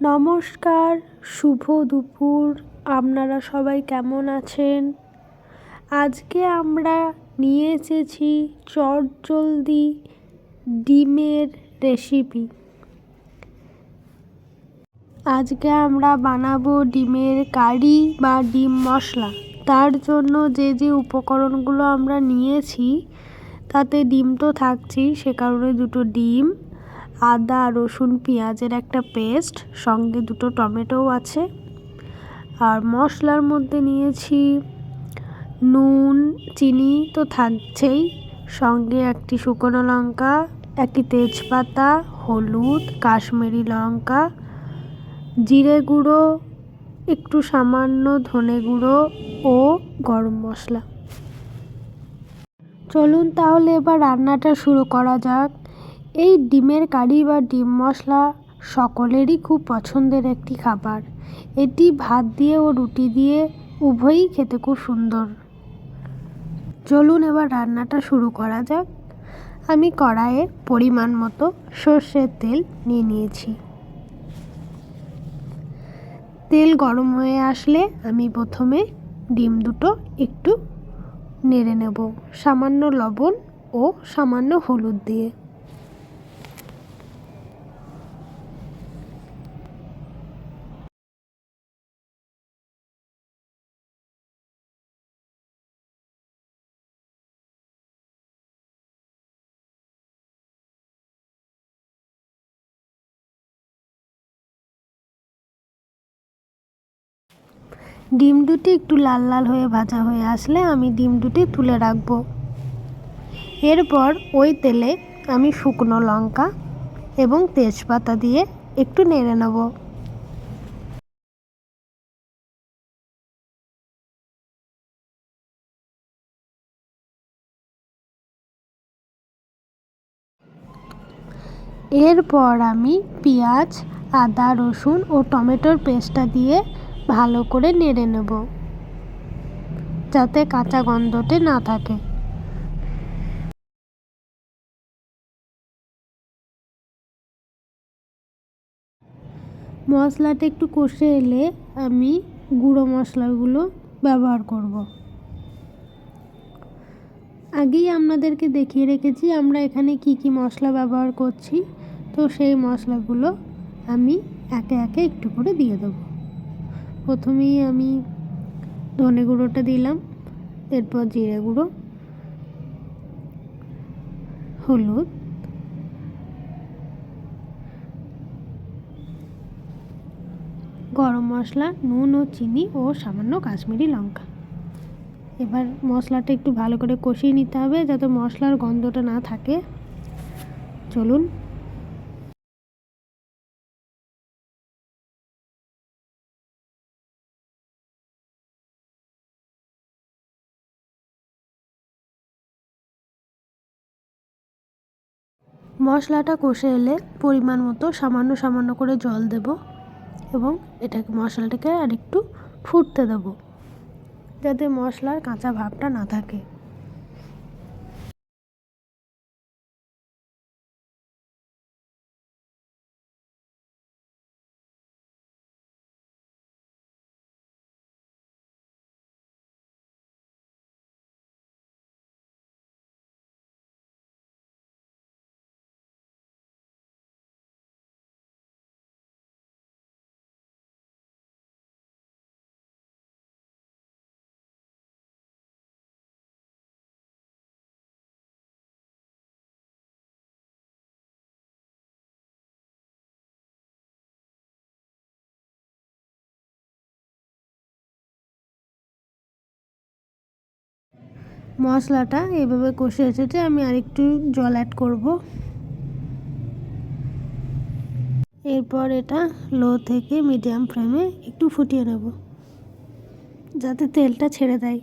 নমস্কার, শুভ দুপুর। আপনারা সবাই কেমন আছেন? আজকে আমরা নিয়ে এসেছি চটজলদি ডিমের রেসিপি আজকে আমরা বানাবো ডিমের কারি বা ডিম মশলা। তার জন্য যে যে উপকরণগুলো আমরা নিয়েছি, তাতে ডিম তো থাকছেই, সে কারণে দুটো ডিম। আদা, রসুন, পেঁয়াজের একটা পেস্ট, সঙ্গে দুটো টমেটোও আছে। আর মশলার মধ্যে নিয়েছি নুন, চিনি তো থাকছেই। সঙ্গে একটি শুকনো লঙ্কা, একটি তেজপাতা, হলুদ, কাশ্মীরি লঙ্কা, জিরে গুঁড়ো, একটু সামান্য ধনে গুঁড়ো ও গরম মশলা। চলুন তাহলে এবার রান্নাটা শুরু করা যাক। এই ডিমের কারি বা ডিম মশলা সকলেরই খুব পছন্দের একটি খাবার। এটি ভাত দিয়ে ও রুটি দিয়ে উভয়ই খেতে খুব সুন্দর। চলুন এবার রান্নাটা শুরু করা যাক। আমি কড়াইয়ে পরিমাণ মতো সর্ষের তেল নিয়ে নিয়েছি। তেল গরম হয়ে আসলে আমি প্রথমে ডিম দুটো একটু নেড়ে নেব। সামান্য লবণ ও সামান্য হলুদ দিয়ে। ডিম দুটি একটু লাল লাল হয়ে ভাজা হয়ে আসলে আমি ডিম দুটি তুলে রাখব। এরপর ওই তেলে আমি শুকনো লঙ্কা এবং তেজপাতা দিয়ে একটু নেড়ে নেব। এরপর আমি পেঁয়াজ, আদা, রসুন ও টমেটোর পেস্টটা দিয়ে ভালো করে নেড়ে নেব, যাতে কাঁচা গন্ধতে না থাকে। মশলাটা একটু কষে এলে আমি গুঁড়ো মশলাগুলো ব্যবহার করব। আগেই আপনাদেরকে দেখিয়ে রেখেছি আমরা এখানে কি কি মশলা ব্যবহার করছি, তো সেই মশলাগুলো আমি একে একে একটু করে দিয়ে দেবো। প্রথমেই আমি ধনে গুঁড়োটা দিলাম, এরপর জিরে গুঁড়ো, হলুদ, গরম মশলা, নুন ও চিনি ও সামান্য কাশ্মীরি লঙ্কা। এবার মশলাটা একটু ভালো করে কষিয়ে নিতে হবে যাতে মশলার গন্ধটা না থাকে। চলুন মশলাটা কষে এলে পরিমাণ মতো সামান্য সামান্য করে জল দেব এবং এটাকে, মশলাটাকে আর একটু ফুটতে দেবো যাতে মশলার কাঁচা ভাবটা না থাকে। মশলাটা এভাবে কষে এসেছে, আমি আরেকটু জল অ্যাড করব। এরপর এটা লো থেকে মিডিয়াম ফ্লেমে একটু ফুটিয়ে নেব, যাতে তেলটা ছেড়ে দেয়।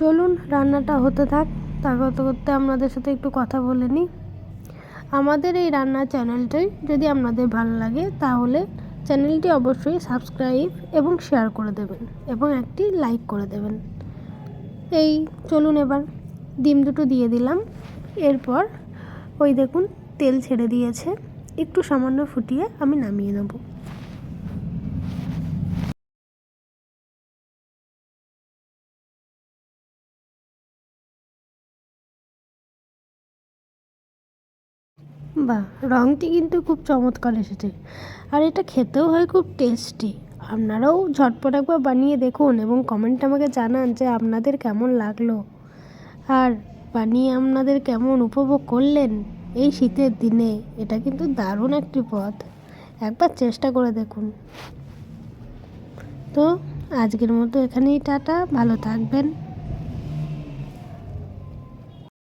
চলুন রান্নাটা হতে থাক। তা করতে করতে আপনাদের সাথে একটু কথা বলে নিই। আমাদের এই রান্নার চ্যানেলটাই যদি আপনাদের ভালো লাগে, তাহলে চ্যানেলটি অবশ্যই সাবস্ক্রাইব এবং শেয়ার করে দেবেন এবং একটি লাইক করে দেবেন। এই চলুন এবার ডিম দুটো দিয়ে দিলাম। এরপর ওই দেখুন তেল ছেড়ে দিয়েছে। একটু সামান্য ফুটিয়ে আমি নামিয়ে নেব। বাহ, রঙটি কিন্তু খুব চমৎকার এসেছে। আর এটা খেতেও হয় খুব টেস্টি আপনারাও ঝটপট একবার বানিয়ে দেখুন এবং কমেন্টে আমাকে জানান যে আপনাদের কেমন লাগল। আর বানিয়ে আপনাদের কেমন উপভোগ করলেন এই শীতের দিনে, এটা কিন্তু দারুণ একটি পথ। একবার চেষ্টা করে দেখুন। তো আজকের মতো এখানেই টাটা, ভালো থাকবেন।